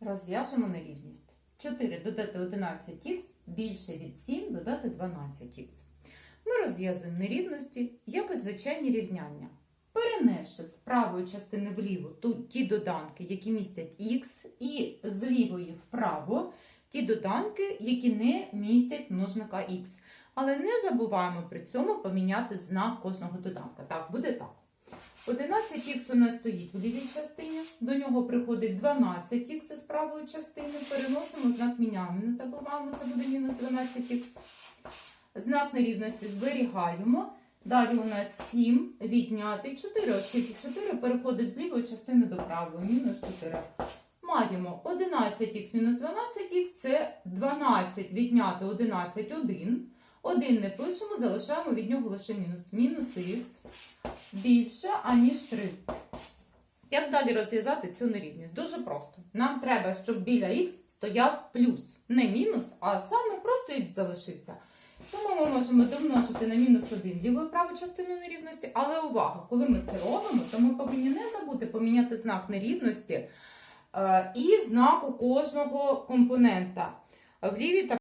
Розв'яжемо нерівність. 4 додати 11х більше від 7 додати 12х. Ми розв'язуємо нерівності, як і звичайні рівняння. Перенесши з правої частини вліву тут ті доданки, які містять х, і з лівої вправо ті доданки, які не містять множника х. Але не забуваємо при цьому поміняти знак кожного доданка. Так, буде так. 11х у нас стоїть в лівій частині, до нього приходить 12х з правої частини, переносимо знак міняємо, не забуваємо, це буде мінус 12х. Знак нерівності зберігаємо. Далі у нас 7 відняти 4, оскільки 4 переходить з лівої частини до правої, мінус 4. Маємо 11х мінус 12х, це 12 відняти 11, 1. 1 не пишемо, залишаємо від нього лише мінус. Мінус х більше, аніж 3. Як далі розв'язати цю нерівність? Дуже просто. Нам треба, щоб біля х стояв плюс. Не мінус, а саме просто х залишився. Тому ми можемо домножити на мінус 1 ліву і праву частину нерівності. Але увага, коли ми це робимо, то ми повинні не забути поміняти знак нерівності е, і знак у кожного компонента. В лівій та